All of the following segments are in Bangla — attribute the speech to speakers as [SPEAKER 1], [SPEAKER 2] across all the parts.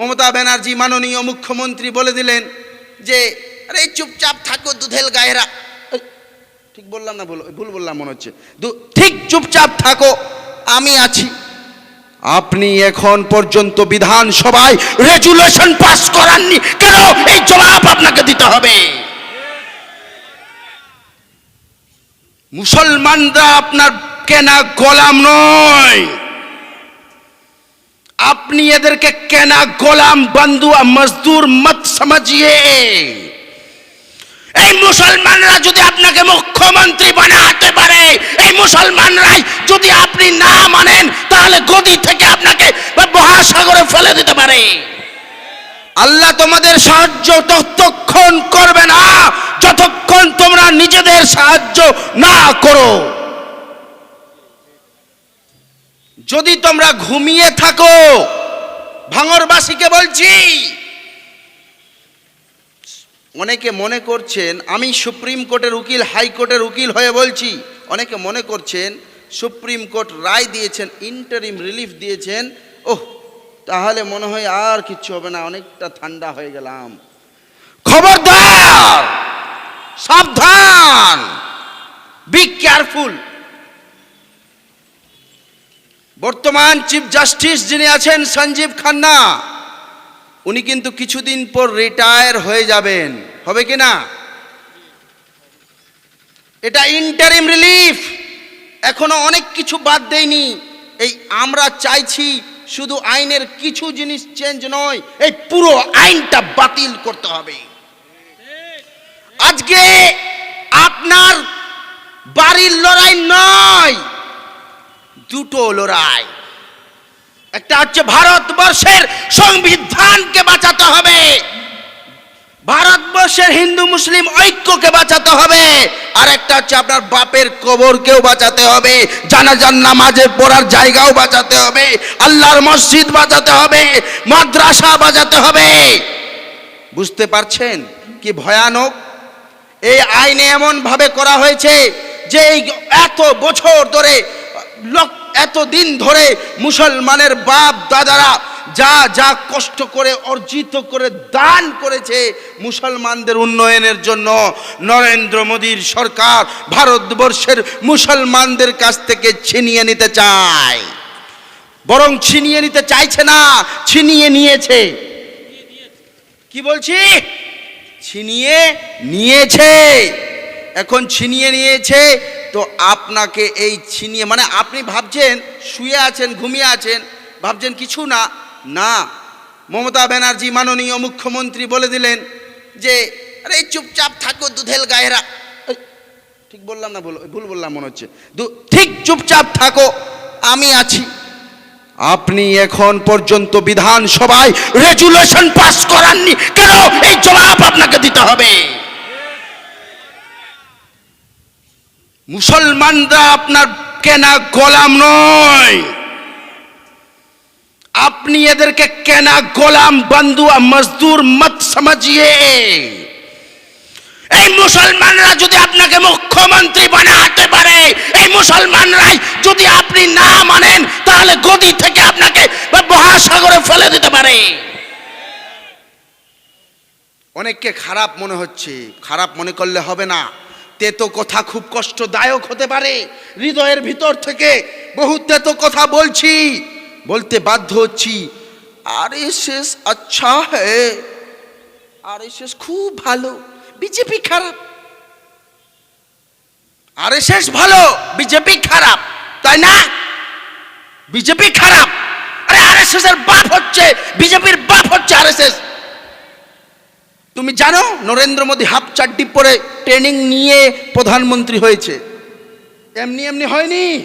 [SPEAKER 1] মমতা ব্যানার্জি মাননীয় মুখ্যমন্ত্রী বলে দিলেন যে, আরে চুপচাপ থাকো দুধেল গায়েরা। ঠিক বললাম না ভুল ভুল বললাম মনে হচ্ছে। ঠিক চুপচাপ থাকো, আমি আছি। আপনি এখন পর্যন্ত বিধানসভায় রেজুলেশন পাস করাননি, কেন এই জবাব আপনাকে দিতে হবে? মুসলমানরা আপনার কেনা গোলাম নয়। আপনি এদেরকে কেনা গোলাম, বন্ধুয়া, মজদুর মত সমঝিয়ে। এই মুসলমানরা যদি আপনাকে মুখ্যমন্ত্রী বানাতে পারে, এই মুসলমানরাই যদি আপনি না মানেন, তাহলে গদি থেকে আপনাকে মহাসাগরে ফেলে দিতে পারে। আল্লাহ তোমাদের সাহায্য ততক্ষণ করবে না, যতক্ষণ তোমরা নিজেদের সাহায্য না করো। যদি তোমরা ঘুমিয়ে থাকো, ভাঙরবাসীকে বলছি, অনেকে মনে করছেন, আমি সুপ্রিম কোর্টের উকিল হাইকোর্টের উকিল হয়ে বলছি, অনেকে মনে করছেন, সুপ্রিম কোর্ট রায় দিয়েছেন, ইন্টারিম রিলিফ দিয়েছেন, ওহ, তাহলে মনে হয় আর কিচ্ছু হবে না, অনেকটা ঠান্ডা হয়ে গেলাম। খবরদার, সাবধান বি কেয়ারফুল বর্তমান চিফ জাস্টিস যিনি আছেন সঞ্জীব খান্না, উনি কিন্তু কিছুদিন পর রিটায়ার হয়ে যাবেন। হবে কি না? এটা ইন্টারিম রিলিফ এখনও অনেক কিছু বাদ দেয়নি। এই আমরা চাইছি শুধু আইনের কিছু জিনিস চেঞ্জ নয়, এই পুরো আইনটা বাতিল করতে হবে। আজকে আপনার বাড়ির লড়াই নয়। দুটো লড়াই একটা হচ্ছে ভারতবর্ষের সংবিধানকে বাঁচাতে হবে। ভারতবর্ষের হিন্দু মুসলিম ঐক্যকে বাঁচাতে হবে। আর একটা হচ্ছে আপনার বাপের কবরকেও বাঁচাতে হবে। জানাজান নামাজে পড়ার জায়গাও বাঁচাতে হবে। আল্লাহর মসজিদ বাঁচাতে হবে। মাদ্রাসা বাঁচাতে হবে। বুঝতে পারছেন কি ভয়ানক? এই আইনে এমন ভাবে করা হয়েছে যে এই এত বছর ধরে লোক এত দিন ধরে মুসলমানের বাপ দাদারা যা যা কষ্ট করে, অর্জিত করে, দান করেছে মুসলমানদের উন্নয়নের জন্য, নরেন্দ্র মোদীর সরকার ভারতবর্ষের মুসলমানদের কাছ থেকে ছিনিয়ে নিতে চায়। বরং ছিনিয়ে নিতে চাইছে না, ছিনিয়ে নিয়েছে। কি বলছি? ছিনিয়ে নিয়েছে। এখন ছিনিয়ে নিয়েছে তো আপনাকে এই ছিনিয়ে মানে আপনি ভাবছেন শুয়ে আছেন, ঘুমিয়ে আছেন, ভাবছেন কিছু না। না, মমতা ব্যানার্জি মাননীয় মুখ্যমন্ত্রী বলে দিলেন যে, আরে চুপচাপ থাকো, দুধেল গায়েরা। ঠিক বললাম না, ভুল বললাম মনে হচ্ছে। ঠিক চুপচাপ থাকো, আমি আছি। আপনি এখন পর্যন্ত বিধানসভায় রেজুলেশন পাস করাননি। কেন? এই জবাব আপনাকে দিতে হবে। মুসলমানরা আপনার কেনা গোলাম নয়। আপনি এদেরকে কেনা গোলাম বন্ধুয়া মজদুর মত সমঝিয়ে। এই মুসলমানরা যদি আপনাকে মুখ্যমন্ত্রী বানাতে পারে, এই মুসলমানরাই যদি আপনি না মানেন, তাহলে গদি থেকে আপনাকে মহাসাগরে ফেলে দিতে পারে। অনেককে খারাপ মনে হচ্ছে, খারাপ মনে করলে হবে না। তেতো কথা খুব কষ্টদায়ক হতে পারে। হৃদয়ের ভিতর থেকে বহু তেতো কথা বলছি, বলতে বাধ্য হচ্ছি। আর এস আচ্ছা হ্যাঁ। আর এস খুব ভালো। বিজেপি খারাপ। আর এস ভালো। বিজেপি খারাপ, তাই না? বিজেপি খারাপ। আরে আর এস এর বাপ হচ্ছে, বিজেপির বাপ হচ্ছে আর তুমি জানো নরেন্দ্র মোদী হাফ চারটি পরে ট্রেনিং নিয়ে প্রধানমন্ত্রী হয়েছে? এমনি এমনি হয়নি।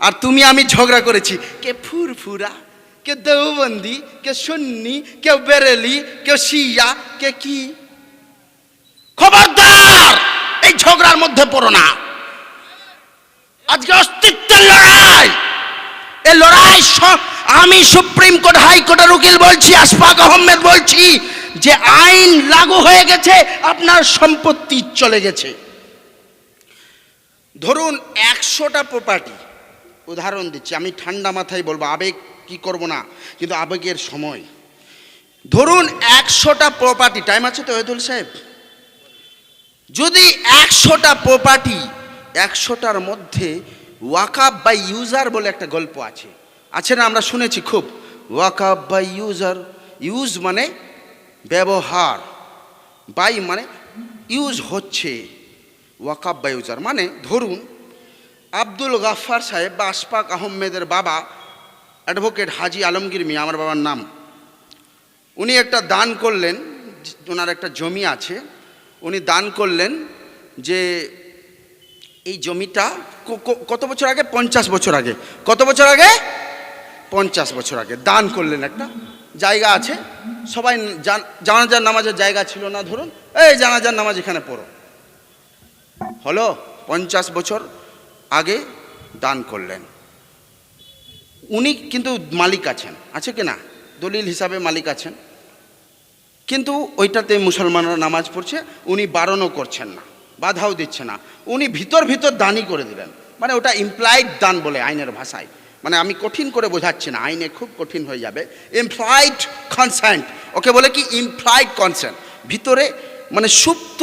[SPEAKER 1] আর তুমি আমি ঝগড়া করেছি। কে ফুরফুরা, কে দেওবন্দি, কে সুন্নি কেউ বেরেলি কেউ শিয়া, কে কি? খবরদার! এই ঝগড়ার মধ্যে পড়ো না। আজকে অস্তিত্বের লড়াই। এই লড়াই আমি সুপ্রিম কোর্ট হাইকোর্টের উকিল বলছি, আশফাক আহমেদ বলছি যে আইন লাগু হয়ে গেছে, আপনার সম্পত্তি চলে গেছে। ধরুন একশোটা প্রপার্টি উদাহরণ দিচ্ছি, আমি ঠান্ডা মাথায় বলব, আবেগ কি করব না, কিন্তু আবেগের সময়। ধরুন একশোটা প্রপার্টি টাইম আছে তো ওয়েদুল সাহেব? যদি একশোটা প্রপার্টি একশোটার মধ্যে ওয়াকাপ বাই ইউজার বলে একটা গল্প আছে। আছে না, আমরা শুনেছি খুব। ওয়াকাপ বাই ইউজার, ইউজ মানে ব্যবহার, বাই মানে ইউজ হচ্ছে ওয়াকাপ বাই ইউজার। মানে ধরুন, আব্দুল গাফফার সাহেব বা আশফাক আহমেদের বাবা অ্যাডভোকেট হাজি আলমগীর মিয়া, আমার বাবার নাম। উনি একটা দান করলেন, ওনার একটা জমি আছে, উনি দান করলেন যে এই জমিটা কত বছর আগে? পঞ্চাশ বছর আগে। কত বছর আগে? পঞ্চাশ বছর আগে। দান করলেন একটা জায়গা আছে। সবাই জানাজার নামাজের জায়গা ছিল না, ধরুন। এই জানাজার নামাজ এখানে পড়ো। হলো পঞ্চাশ বছর আগে দান করলেন। উনি কিন্তু মালিক আছেন। আছে কি না? দলিল হিসাবে মালিক আছেন। কিন্তু ওইটাতে মুসলমানরা নামাজ পড়ছে, উনি বারণও করছেন না, বাধাও দিচ্ছে না। উনি ভিতর ভিতর দানই করে দিলেন। মানে ওটা ইমপ্লাইড দান বলে আইনের ভাষায়। মানে আমি কঠিন করে বোঝাচ্ছি না, আইনে খুব কঠিন হয়ে যাবে। ইমপ্লয়েড কনসেন্ট ওকে বলে কি? ইমপ্লয়েড কনসেন্ট ভিতরে মানে সুপ্ত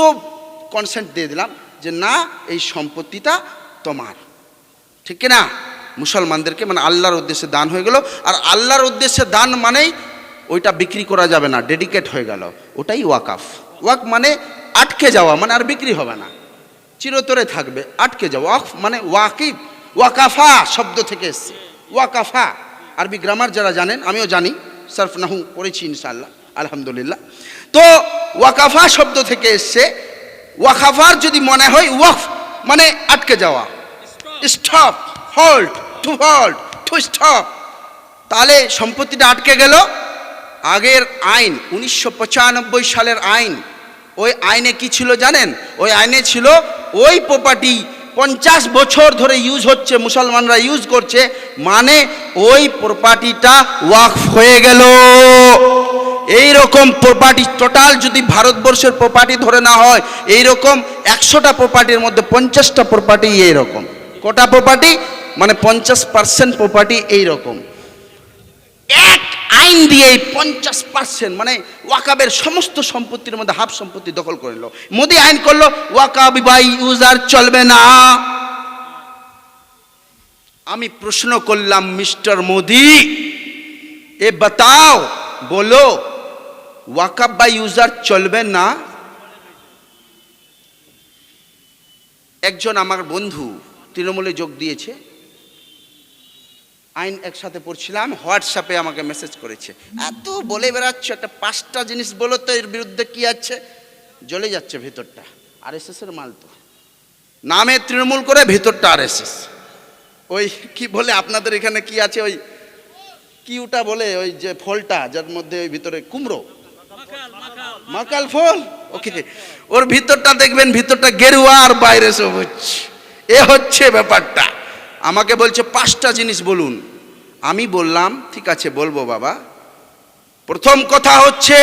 [SPEAKER 1] কনসেন্ট দিয়ে দিলাম যে না, এই সম্পত্তিটা তোমার। ঠিক না মুসলমানদেরকে মানে আল্লাহর উদ্দেশ্যে দান হয়ে গেল, আর আল্লাহর উদ্দেশ্যে দান মানেই ওইটা বিক্রি করা যাবে না ডেডিকেট হয়ে গেল। ওটাই ওয়াকাফ। ওয়াক মানে আটকে যাওয়া মানে আর বিক্রি হবে না। চিরতরে থাকবে, আটকে যাওয়া। ওয়াকফ মানে ওয়াকিফ ওয়াকাফা শব্দ থেকে এসছে। ওয়াকাফা। আরবি গ্রামার যারা জানেন, আমিও জানি, সার্ফ নাহু পড়েছি ইনশাআল্লাহ, আলহামদুলিল্লাহ। তো ওয়াকাফা শব্দ থেকে এসছে, ওয়াকাফার যদি মনে হয় ওয়াকফ মানে আটকে যাওয়া। Stop hold to hold to stop তাহলে সম্পত্তিটা আটকে গেল। আগের আইন, উনিশশো পঁচানব্বই সালের আইন, ওই আইনে কি ছিল জানেন? ওই আইনে ছিল ওই প্রপার্টি পঞ্চাশ বছর ধরে ইউজ হচ্ছে, মুসলমানরা ইউজ করছে মানে ওই প্রপার্টিটা ওয়াকফ হয়ে গেল। এই রকম প্রপার্টি টোটাল যদি ভারতবর্ষের প্রপার্টি ধরে না হয় এই রকম একশোটা প্রপার্টির মধ্যে পঞ্চাশটা প্রপার্টি এইরকম। কটা প্রপার্টি মানে পঞ্চাশ পার্সেন্ট প্রপার্টি এইরকম। এক আইন দিয়ে এই পঞ্চাশ পার্সেন্ট মানে ওয়াকাবের সমস্ত সম্পত্তির মধ্যে হাফ সম্পত্তি দখল করে নিল। মোদি আইন করল, ওয়াকাব বাই ইউজার চলবে না। আমি প্রশ্ন করলাম, মিস্টার মোদি, এ বাতাও, বলো, ওয়াকাব বাই ইউজার চলবে না? একজন আমার বন্ধু, তৃণমূলে যোগ দিয়েছে। আইন একসাথে পড়ছিলাম হোয়াটসঅ্যাপে আমাকে মেসেজ করেছে। এত বলে বেড়াচ্ছ, একটা পাঁচটা জিনিস বলো তো, এর বিরুদ্ধে কি আছে? জ্বলে যাচ্ছে ভেতরটা আর এস এর মাল তো। নামে তৃণমূল করে ভেতরটা আর এস এস ওই কি বলে, আপনাদের এখানে কি আছে ওই কি ওটা বলে, ওই যে ফলটা, যার মধ্যে ওই ভিতরে কুমড়ো? মাকাল ফল। ওকে, ওর ভিতরটা দেখবেন, ভিতরটা গেরুয়া আর বাইরে সবুজ। এ হচ্ছে ব্যাপারটা। আমাকে বলছে, পাঁচটা জিনিস বলুন। আমি বললাম, ঠিক আছে, বলব বাবা। প্রথম কথা হচ্ছে,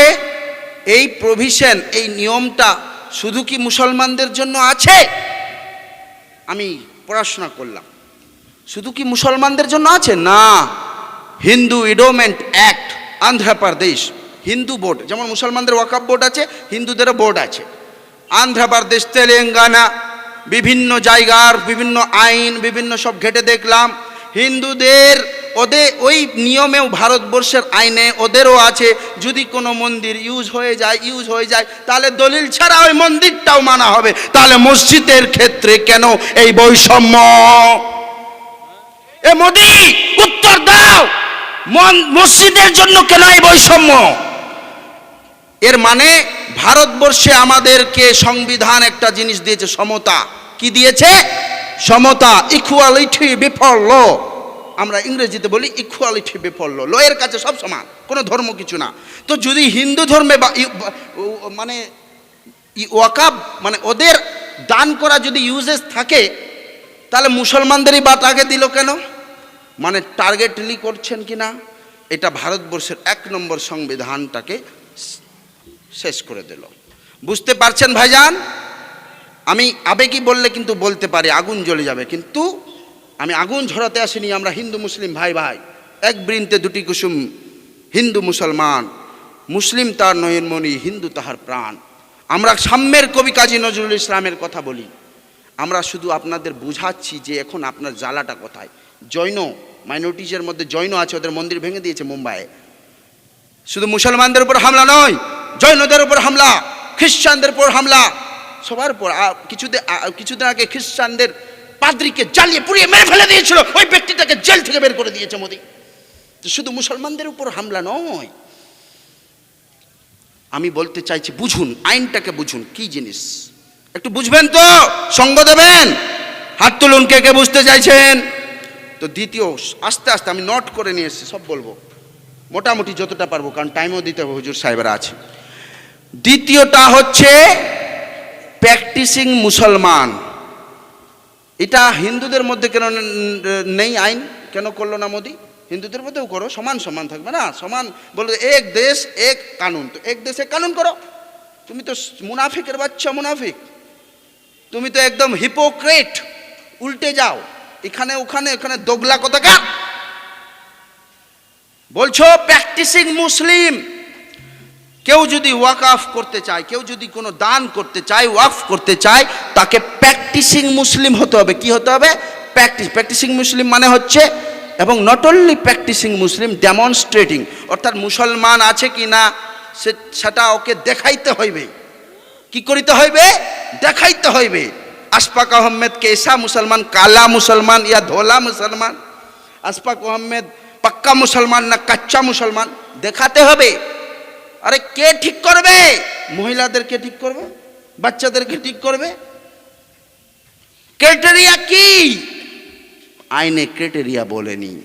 [SPEAKER 1] এই প্রভিশন এই নিয়মটা শুধু কি মুসলমানদের জন্য আছে? আমি পড়াশোনা করলাম। শুধু কি মুসলমানদের জন্য আছে? না। Hindu endowment act Andhra Pradesh Hindu board যেমন মুসলমানদের ওয়াকাব বোর্ড আছে, হিন্দুদেরও বোর্ড আছে। আন্ধ্রপ্রদেশ তেলেঙ্গানা বিভিন্ন জায়গার বিভিন্ন আইন, বিভিন্ন সব ঘেটে দেখলাম। হিন্দুদের, ওদের ওই নিয়মেও ভারতবর্ষের আইনে ওদেরও আছে, যদি কোনো মন্দির ইউজ হয়ে যায়, ইউজ হয়ে যায়, তাহলে দলিল ছাড়া ওই মন্দিরটাও মানা হবে। তাহলে মসজিদের ক্ষেত্রে কেন এই বৈষম্য? এ মোদি, উত্তর দাও! মসজিদের জন্য কেন এই বৈষম্য? এর মানে ভারতবর্ষে আমাদেরকে সংবিধান একটা জিনিস দিয়েছে, সমতা। কি দিয়েছে? সমতা ইকুয়ালিটি বিফল ল আমরা ইংরেজিতে বলি ইকুয়ালিটি বিফল ল ল এর কাছে সব সমান, কোনো ধর্ম কিছু না। তো যদি হিন্দু ধর্মে বা মানে ওয়াকাব মানে ওদের দান করা যদি ইউজেস থাকে, তাহলে মুসলমানদেরই বাদ আগে দিল কেন? মানে টার্গেটলি করছেন কি না এটা ভারতবর্ষের এক নম্বর সংবিধানটাকে শেষ করে দিল। বুঝতে পারছেন ভাইজান? আমি আবেগী বললে কিন্তু বলতে পারি, আগুন জ্বলে যাবে। কিন্তু আমি আগুন ঝরাতে আসিনি, আমরা হিন্দু মুসলিম, ভাই ভাই। এক বৃন্তে দুটি কুসুম, হিন্দু মুসলমান। মুসলিম তার নয়নমণি হিন্দু তাহার প্রাণ। আমরা সাম্যের কবি কাজী নজরুল ইসলামের কথা বলি। আমরা শুধু আপনাদের বুঝাচ্ছি যে এখন আপনার জ্বালাটা কোথায়। জৈন মাইনরিটিজের মধ্যে জৈন আছে, ওদের মন্দির ভেঙে দিয়েছে মুম্বাইয়ে। শুধু মুসলমানদের উপর হামলা নয় জৈনদের উপর হামলা, খ্রিস্টানদের উপর হামলা, সবার উপর কিছুদিন কিছুদিন আগে খ্রিস্টানদের পাদ্রিকে জ্বালিয়ে পুড়িয়ে মেরে ফেলে দিয়েছিল। ওই ব্যক্তিটাকে জেল থেকে বের করে দিয়েছে মোদী। শুধু মুসলমানদের উপর হামলা নয়, আমি বলতে চাইছি বুঝুন, আইনটাকে বুঝুন, কি জিনিস? একটু বুঝবেন তো? সঙ্গ দেবেন? হাত তুলুন কে কে বুঝতে চাইছেন? তো দ্বিতীয়, আস্তে আস্তে আমি নোট করে নিয়ে এসেছি, সব বলব। মোটামুটি যতটা পারব, কারণ টাইমও দিতে হবে, হুজুর সাহেবরা আছে। দ্বিতীয়টা হচ্ছে প্র্যাকটিসিং মুসলমান। এটা হিন্দুদের মধ্যে কেন নেই আইন? কেন করল না মোদি? হিন্দুদের মধ্যেও করো, সমান সমান থাকবে না, সমান বলো এক দেশ, এক কানুন। তো এক দেশে কানুন করো। তুমি তো মুনাফিকের বাচ্চা, মুনাফিক। তুমি তো একদম হিপোক্রেট উল্টে যাও। এখানে, ওখানে ওখানে দোগলা কোথাকার বলছো প্র্যাকটিসিং মুসলিম। কেউ যদি ওয়াকআফ করতে চায়, কেউ যদি কোনো দান করতে চায়, ওয়াকফ করতে চায়, তাকে প্র্যাকটিসিং মুসলিম হতে হবে। কি হতে হবে? প্র্যাকটিস প্র্যাকটিসিং মুসলিম মানে হচ্ছে, এবং not only practising Muslim demonstrating অর্থাৎ মুসলমান আছে কি না, সে- সেটা ওকে দেখাইতে হইবে। কি করিতে হইবে? দেখাইতে হইবে। আশফাক আহমেদ কেসা মুসলমান, কালা মুসলমান, ইয়া ধোলা মুসলমান আশফাক আহমেদ পাক্কা মুসলমান না কাচ্চা মুসলমান, দেখাতে হবে। আরে কে ঠিক করবে? মহিলাদেরকে ঠিক করবে? বাচ্চাদেরকে ঠিক করবে? ক্রাইটেরিয়া কি? আইনে ক্রাইটেরিয়া বলেনি।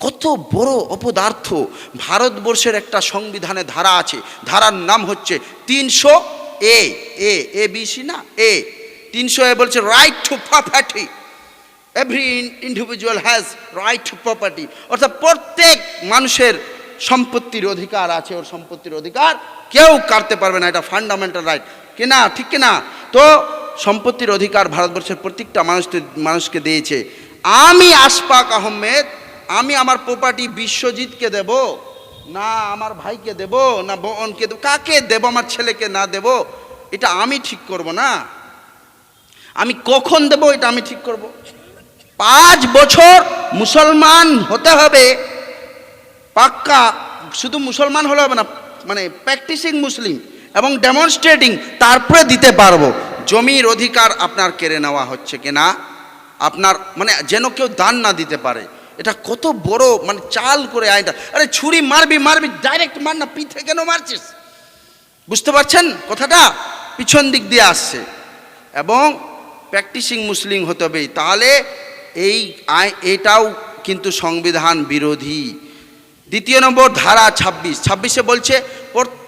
[SPEAKER 1] কত বড় অপদার্থ ভারতবর্ষের একটা সংবিধানে ধারা আছে। ধারার নাম হচ্ছে তিনশো এ এ এ বিসি না? এ। তিনশো এ বলছে right to property every individual has right to property অর্থাৎ প্রত্যেক মানুষের সম্পত্তির অধিকার আছে, ওর সম্পত্তির অধিকার কেউ কাটতে পারবে না, এটা ফান্ডামেন্টাল রাইট কিনা, ঠিক কিনা? তো সম্পত্তির অধিকার ভারতবর্ষের প্রত্যেকটা মানুষ মানুষকে দিয়েছে। আমি আশফাক আহমেদ, আমি আমার প্রপার্টি বিশ্বজিৎকে দেব, না আমার ভাইকে দেব, না বোনকে দেব, কাকে দেব, আমার ছেলেকে না দেব, এটা আমি ঠিক করব না। আমি কখন দেব, এটা আমি ঠিক করব। পাঁচ বছর মুসলমান হতে হবে পাক্কা, শুধু মুসলমান হলে হবে না মানে প্র্যাকটিসিং মুসলিম এবং ডেমনস্ট্রেটিং তারপরে দিতে পারব। জমির অধিকার আপনার কেড়ে নেওয়া হচ্ছে কিনা? আপনার মানে যেন কেউ দান না দিতে পারে। এটা কত বড় মানে চাল করে আইনটা। আরে ছুরি মারবি মারবি ডাইরেক্ট মার না, পিঠে কেন মারছিস? বুঝতে পারছেন কথাটা? পিছন দিক দিয়ে আসছে। এবং প্র্যাকটিসিং মুসলিম হতে হবে। তাহলে এই আই, এটাও কিন্তু সংবিধান বিরোধী। দ্বিতীয় নম্বর ধারা ছাব্বিশ। ছাব্বিশে বলছে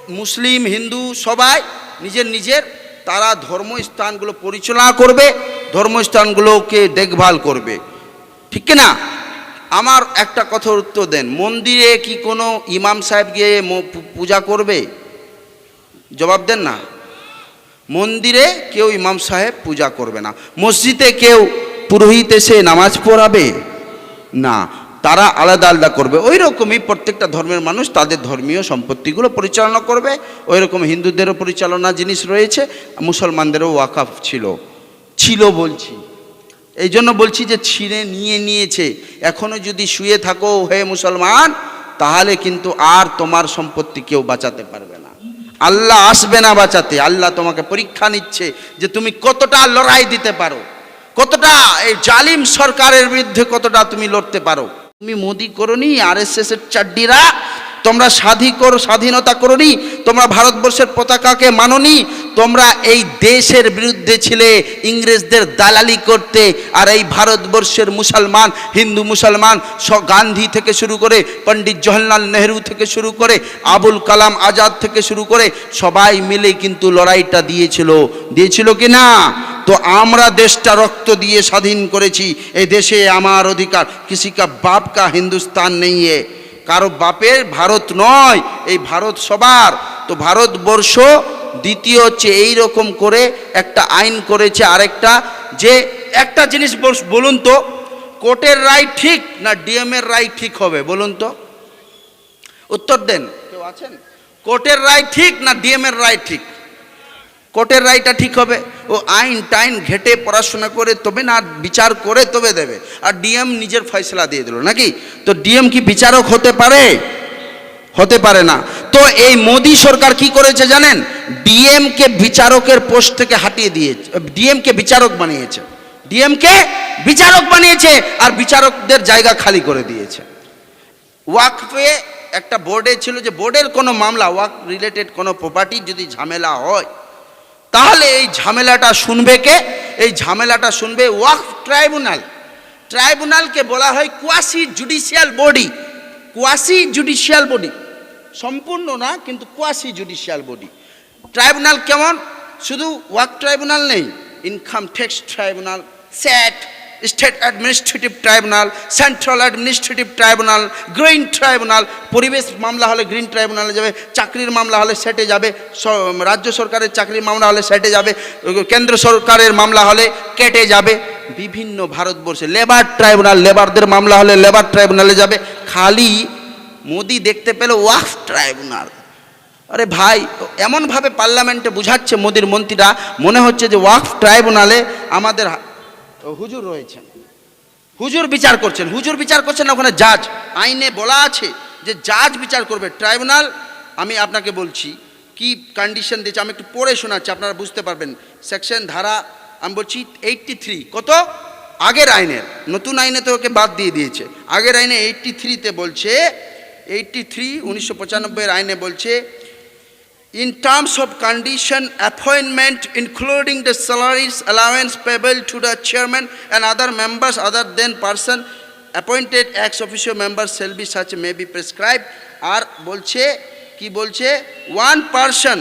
[SPEAKER 1] মুসলিম, হিন্দু সবাই নিজের নিজের তারা ধর্মস্থানগুলো পরিচালনা করবে, ধর্মস্থানগুলোকে দেখভাল করবে। ঠিক না আমার একটা কথার উত্তর দেন। মন্দিরে কি কোনো ইমাম সাহেব গিয়ে পূজা করবে? জবাব দেন না। মন্দিরে কেউ ইমাম সাহেব পূজা করবে না। মসজিদে কেউ পুরোহিত এসে নামাজ পড়াবে? না। তারা আলাদা আলাদা করবে। ওই রকমই প্রত্যেকটা ধর্মের মানুষ তাদের ধর্মীয় সম্পত্তিগুলো পরিচালনা করবে। ওই রকম হিন্দুদেরও পরিচালনা জিনিস রয়েছে, মুসলমানদেরও ওয়াকাফ ছিল। ছিল বলছি। এই জন্য বলছি যে ছিঁড়ে নিয়ে নিয়েছে। এখনও যদি শুয়ে থাকো হে মুসলমান, তাহলে কিন্তু আর তোমার সম্পত্তি কেউ বাঁচাতে পারবে না। আল্লাহ আসবে না বাঁচাতে। আল্লাহ তোমাকে পরীক্ষা নিচ্ছে যে তুমি কতটা লড়াই দিতে পারো। কতটা এই জালিম সরকারের বিরুদ্ধে কতটা তুমি লড়তে পারো। তুমি মোদি করনি আর এস এস এর চাড্ডিরা, তোমরা স্বাধী করো, স্বাধীনতা করনি, তোমরা ভারতবর্ষের পতাকাকে মাননি, তোমরা এই দেশের বিরুদ্ধে ছিলে, ইংরেজদের দালালি করতে, আর এই ভারতবর্ষের মুসলমান, হিন্দু মুসলমান গান্ধী থেকে শুরু করে, পণ্ডিত জওহরলাল নেহরু থেকে শুরু করে, আবুল কালাম আজাদ থেকে শুরু করে, সবাই মিলে কিন্তু লড়াইটা দিয়েছিল। দিয়েছিল কি না তো আমরা দেশটা রক্ত দিয়ে স্বাধীন করেছি। এই দেশে আমার অধিকার। কিসি কা বাপ কা হিন্দুস্তান নেই এ। কারও বাপের ভারত নয়, এই ভারত সবার। তো ভারতবর্ষ দ্বিতীয় হচ্ছে এই রকম করে একটা আইন করেছে আরেকটা, যে একটা জিনিস বল- বলুন তো, কোর্টের রায় ঠিক না ডিএম এর রায় ঠিক হবে? বলুন তো। উত্তর দেন। কেউ আছেন? কোর্টের রায় ঠিক না ডিএম এর রায় ঠিক? কোর্টের রায়টা ঠিক হবে। ও আইন টাইন ঘেটে পড়াশোনা করে তবে না, বিচার করে তবে দেবে। আর ডিএম নিজের ফয়সলা দিয়ে দিল নাকি? তো ডিএম কি বিচারক হতে পারে? হতে পারে না। তো এই মোদি সরকার কি করেছে জানেন? ডিএম কে বিচারকের পোস্ট থেকে হাটিয়ে দিয়েছে, ডিএম কে বিচারক বানিয়েছে। ডিএম কে বিচারক বানিয়েছে আর বিচারকদের জায়গা খালি করে দিয়েছে। ওয়াকফে একটা বোর্ডে ছিল যে বোর্ডের কোনো মামলা, ওয়াক রিলেটেড কোনো প্রপার্টির যদি ঝামেলা হয় তাহলে এই ঝামেলাটা শুনবে কে? এই ঝামেলাটা শুনবে ওয়াকফ ট্রাইব্যুনাল। ট্রাইব্যুনালকে বলা হয় quasi judicial body quasi judicial body সম্পূর্ণ না, কিন্তু কোয়াসি জুডিশিয়াল বডি ট্রাইব্যুনাল কেমন? শুধু ওয়াক ট্রাইব্যুনাল নেই income tax tribunal SAT state administrative tribunal central administrative tribunal green tribunal পরিবেশ মামলা হলে গ্রিন ট্রাইব্যুনালে যাবে চাকরির মামলা হলে সেটে যাবে রাজ্য সরকারের চাকরির মামলা হলে সেটে যাবে কেন্দ্র সরকারের মামলা হলে কেটে যাবে বিভিন্ন ভারতবর্ষে লেবার ট্রাইব্যুনাল লেবারদের মামলা হলে লেবার ট্রাইব্যুনালে যাবে খালি মোদি দেখতে পেল ওয়াকফ ট্রাইব্যুনাল আরে ভাই এমনভাবে পার্লামেন্টে বুঝাচ্ছে মোদির মন্ত্রীরা মনে হচ্ছে যে ওয়াকফ ট্রাইব্যুনালে আমাদের হুজুর রয়েছেন। হুজুর বিচার করছেন, হুজুর বিচার করছেন না ওখানে জাজ। আইনে বলা আছে যে জাজ বিচার করবে। ট্রাইব্যুনাল, আমি আপনাকে বলছি, কি কন্ডিশন দিয়েছে, আমি একটু পড়ে শোনাচ্ছি, আপনারা বুঝতে পারবেন। সেকশন ধারা, আমি বলছি এইটটি থ্রি কত? আগের আইনের, নতুন আইনে তো ওকে বাদ দিয়ে দিয়েছে। আগের আইনে এইটটি থ্রিতে বলছে এইটটি থ্রি উনিশশো পঁচানব্বইয়ের আইনে বলছে in terms of condition appointment including the salaries allowance payable to the chairman and other members other than person appointed ex officio members shall be such may be prescribed আর বলছে কি বলছে one person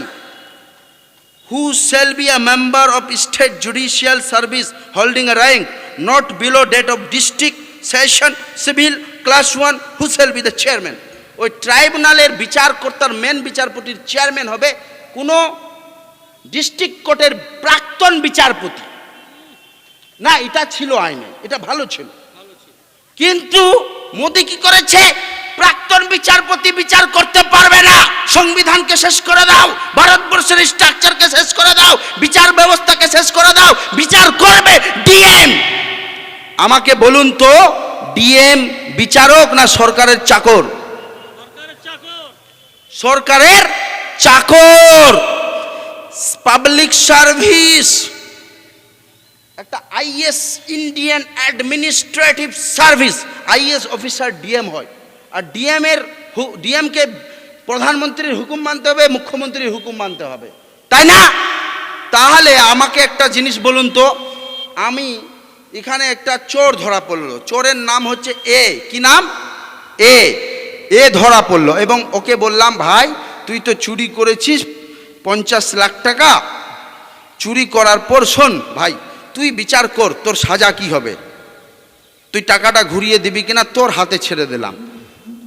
[SPEAKER 1] who shall be a member of state judicial service holding a rank not below that of district session civil class 1 who shall be the chairman ওই ট্রাইব্যুনালের বিচারকর্তার মেন বিচারপতির চেয়ারম্যান হবে কোনো ডিস্ট্রিক্ট কোর্টের প্রাক্তন বিচারপতি। না, এটা ছিল আইনে, এটা ভালো ছিল। কিন্তু মোদি কি করেছে? প্রাক্তন বিচারপতি বিচার করতে পারবে না। সংবিধানকে শেষ করে দাও, ভারতবর্ষের স্ট্রাকচারকে শেষ করে দাও, বিচার ব্যবস্থাকে শেষ করে দাও, বিচার করবে ডিএম। আমাকে বলুন তো, ডিএম বিচারক না সরকারের চাকর? সরকারের চাকর পাবলিক সার্ভিস একটা IAS Indian administrative service IAS officer DM হয়। আর ডিএম এর ডিএমকে প্রধানমন্ত্রীর হুকুম মানতে হবে, মুখ্যমন্ত্রীর হুকুম মানতে হবে। তাই না? তাহলে আমাকে একটা জিনিস বলুন তো, আমি এখানে একটা চোর ধরা পড়ল। চোরের নাম হচ্ছে এ। কি নাম? এ। এ ধরা পড়ল। এবং ওকে বললাম, ভাই, তুই তো চুরি করেছিস পঞ্চাশ লাখ টাকা। চুরি করার পর শোন, ভাই, তুই বিচার কর, তোর সাজা কি হবে? তুই টাকাটা ঘুরিয়ে দিবি কিনা, তোর হাতে ছেড়ে দিলাম।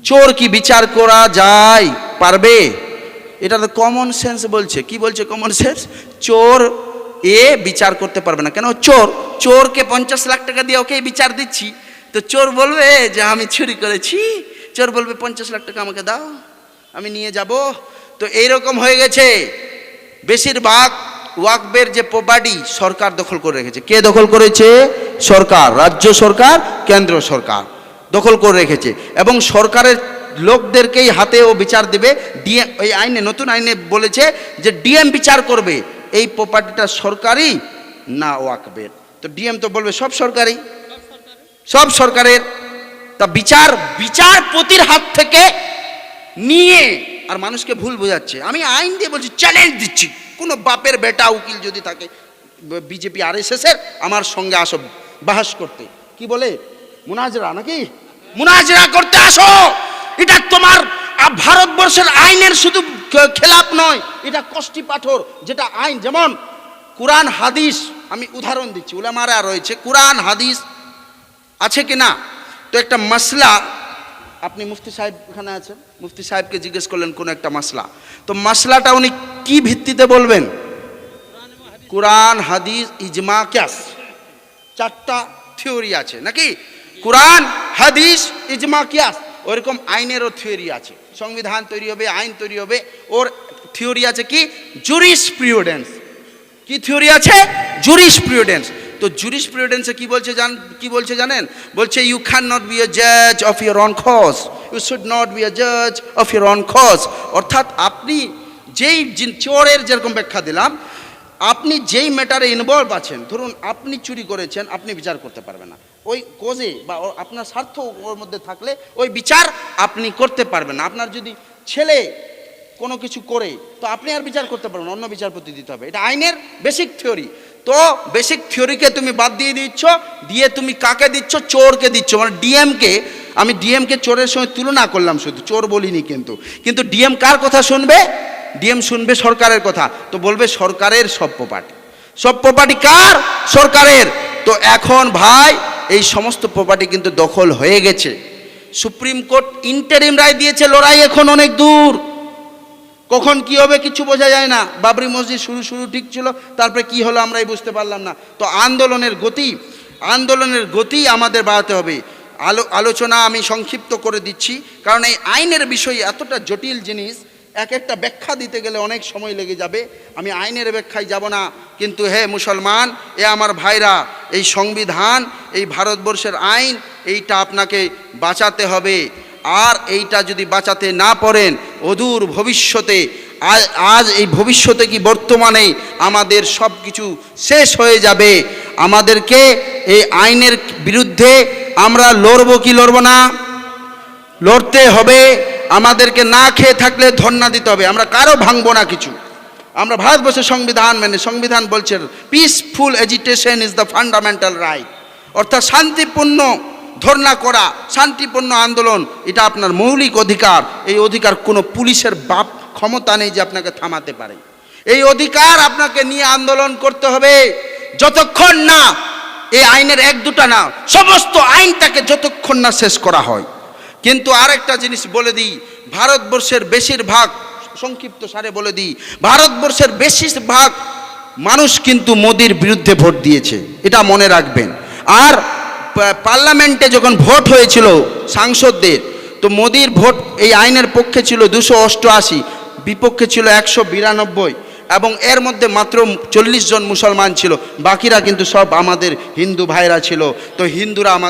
[SPEAKER 1] চোর কি বিচার করা যায়? পারবে? এটা তো কমন সেন্স বলছে। কি বলছে কমন সেন্স চোর এ বিচার করতে পারবে না। কেন? চোর, চোরকে পঞ্চাশ লাখ টাকা দিয়ে ওকে বিচার দিচ্ছি। তো চোর বলবে যে আমি চুরি করেছি চোর বলবে, পঞ্চাশ লাখ টাকা আমাকে দাও, আমি নিয়ে যাব। তো এইরকম হয়ে গেছে। বেশিরভাগ ওয়াকবের যে প্রপার্টি সরকার দখল করে রেখেছে। কে দখল করেছে? সরকার, রাজ্য সরকার, কেন্দ্র সরকার দখল করে রেখেছে। এবং সরকারের লোকদেরকেই হাতে ও বিচার দেবে। ডিএম ওই আইনে, নতুন আইনে বলেছে যে ডিএম বিচার করবে। এই প্রপার্টিটা সরকারি না ওয়াকবের। তো ডিএম তো বলবে, সব সরকারি সব সরকারের। তা বিচার, বিচারপতির হাত থেকে নিয়ে আর মানুষকে ভুল বোঝাচ্ছে। আমি আইন দিয়ে বলছি চ্যালেঞ্জ দিচ্ছি। কোনো বাপের বেটা, উকিল যদি থাকে, বিজেপি আর এস এর আমার সঙ্গে আসো, বাহাস করতে। কি বলে? মুনাজরা নাকি? মুনাজরা করতে আসো! এটা তোমার ভারতবর্ষের আইনের শুধু খেলাপ নয়, এটা কষ্টি পাথর। যেটা আইন, যেমন কোরআন, হাদিস, আমি উদাহরণ দিচ্ছি। উলামারা রয়েছে, কোরআন, হাদিস আছে কি না তো একটা মাসলা, আপনি মুফতি সাহেব এখানে আছেন? মুফতি সাহেবকে জিজ্ঞেস করলেন, কোন একটা মাসলা? তো মাসলাটা উনি কি ভিত্তিতে বলবেন? কোরআন, হাদিস, ইজমা, ক্যাস। চারটা থিওরি আছে, নাকি? কোরআন, হাদিস, ইজমা, কিয়াস। ওইরকম আইনেরও থিওরি আছে। সংবিধান তৈরি হবে, আইন তৈরি হবে। ওর থিওরি আছে কি? জুরিস প্রিউডেন্স। কি থিওরি আছে? জুরিস প্রিউডেন্স। তো জুরিস প্রিউডেন্সে কি বলছে জান, কি বলছে জানেন? বলছে you can not be a জাজ of your own খস you should not be a জাজ অফ ইউর অন খস অর্থাৎ আপনি যেই চোরের যেরকম ব্যাখ্যা দিলাম, আপনি যেই ম্যাটারে ইনভলভ আছেন, ধরুন আপনি চুরি করেছেন, আপনি বিচার করতে পারবেন না। ওই কোজে বা আপনার স্বার্থ ওর মধ্যে থাকলে ওই বিচার আপনি করতে পারবেন না। আপনার যদি ছেলে কোনো কিছু করে, তো আপনি আর বিচার করতে পারবেন অন্য বিচারপতি দিতে হবে। এটা আইনের বেসিক থিওরি তো বেসিক থিওরিকে তুমি বাদ দিয়ে দিচ্ছ, দিয়ে তুমি কাকে দিচ্ছ? চোরকে দিচ্ছ। মানে ডিএমকে আমি ডিএমকে চোরের সঙ্গে তুলনা করলাম শুধু, চোর বলিনি কিন্তু। কিন্তু ডিএম কার কথা শুনবে? ডিএম শুনবে সরকারের কথা। তো বলবে সরকারের সব প্রপার্টি সব প্রপার্টি কার? সরকারের। তো এখন ভাই, এই সমস্ত প্রপার্টি কিন্তু দখল হয়ে গেছে। সুপ্রিম কোর্ট ইন্টারিম রায় দিয়েছে, লড়াই এখন অনেক দূর। কখন কি হবে কিছু বোঝা যায় না। বাবরি মসজিদ শুরু শুরু ঠিক ছিল, তারপরে কি হলো আমরাই বুঝতে পারলাম না। তো আন্দোলনের গতি আন্দোলনের গতি আমাদের বাড়াতে হবে। আলো, আলোচনা আমি সংক্ষিপ্ত করে দিচ্ছি, কারণ এই আইনের বিষয় এতটা জটিল জিনিস এক একটা ব্যাখ্যা দিতে গেলে অনেক সময় লেগে যাবে। আমি আইনের ব্যাখ্যায় যাব না, কিন্তু হে মুসলমান, এ আমার ভাইরা, এই সংবিধান, এই ভারতবর্ষের আইন, এইটা আপনাকে বাঁচাতে হবে। আর এইটা যদি বাঁচাতে না পারেন, অদূর ভবিষ্যতে আজ এই ভবিষ্যতে কি বর্তমানে আমাদের সব কিছু শেষ হয়ে যাবে? আমাদেরকে এই আইনের বিরুদ্ধে আমরা লড়বো কি লড়বো না? লড়তে হবে। আমাদেরকে না খেয়ে থাকলে ধর্ণা দিতে হবে। আমরা কারও ভাঙবো না কিছু। আমরা ভারতবর্ষের সংবিধান মানে সংবিধান বলছে peaceful agitation is the fundamental right অর্থাৎ শান্তিপূর্ণ ধর্ণা করা, শান্তিপূর্ণ আন্দোলন, এটা আপনার মৌলিক অধিকার। এই অধিকার কোনো পুলিশের বাপ ক্ষমতা নেই যে আপনাকে থামাতে পারে। এই অধিকার আপনাকে নিয়ে আন্দোলন করতে হবে। যতক্ষণ না এই আইনের এক দুটা না, সমস্ত আইনটাকে যতক্ষণ না শেষ করা হয়। কিন্তু আরেকটা জিনিস বলে দিই, ভারতবর্ষের বেশিরভাগ, সংক্ষিপ্ত সারে বলে দিই, ভারতবর্ষের বেশিরভাগ মানুষ কিন্তু মোদির বিরুদ্ধে ভোট দিয়েছে। এটা মনে রাখবেন। আর পার্লামেন্টে যখন ভোট হয়েছিল সাংসদদের, তো মোদির ভোট এই আইনের পক্ষে ছিল দুশো অষ্টআশি, বিপক্ষে ছিল একশো বিরানব্বই এবং এর মধ্যে মাত্র চল্লিশ জন মুসলমান ছিল। বাকিরা কিন্তু সব আমাদের হিন্দু ভাইরা ছিল। তো হিন্দুরা আমাদের